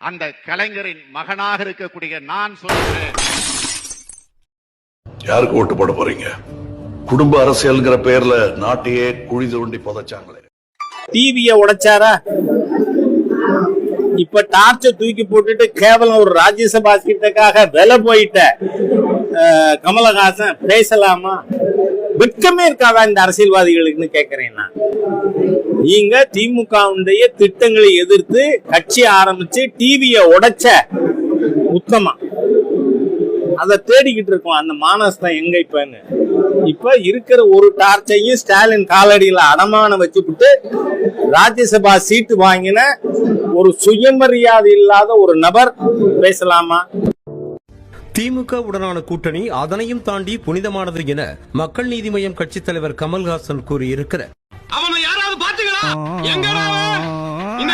அந்த கலைஞரின் மகனாக இருக்கக்கூடிய நான் சொல்கிறேன். யாருக்கு ஓட்டு போட போறீங்க? குடும்ப அரசியல்ங்கிற பேர்ல நாட்டையே குழி தோண்டி புதைச்சாங்களே. டிவிய உடைச்சாரா? இப்ப டார்ச்ச தூக்கி போட்டுட்டு கேவலம் ஒரு ராஜ்யசபா சீட்டுக்காக விலை போயிட்ட கமலஹாசன் பேசலாமா? வெட்கமே இருக்காதா இந்த அரசியல்வாதிகளுக்குன்னு கேட்கிறேன் நான். நீங்க திமுகவுடைய திட்டங்களை எதிர்த்து கட்சி ஆரம்பிச்சு டிவிய உடைச்ச உத்தமா அதை தேடிக்கிட்டு இருக்கோம். அந்த மானஸ்தான் எங்க இப்பன்னு. இப்ப இருக்கிற ஒரு டார்ச்சையும் ஸ்டாலின் காலடியில அடமானம் வச்சுக்கிட்டு ராஜ்யசபா சீட்டு வாங்கின ஒரு சுயமரியாதை இல்லாத ஒரு நபர் பேசலாமா? திமுக உடனான கூட்டணி அதனையும் தாண்டி புனிதமானது என மக்கள் நீதி மய்யம் கட்சித் தலைவர் கமல்ஹாசன் கூறியிருக்கிறார். அவனை யாராவது பாத்தீங்களா எங்க இந்த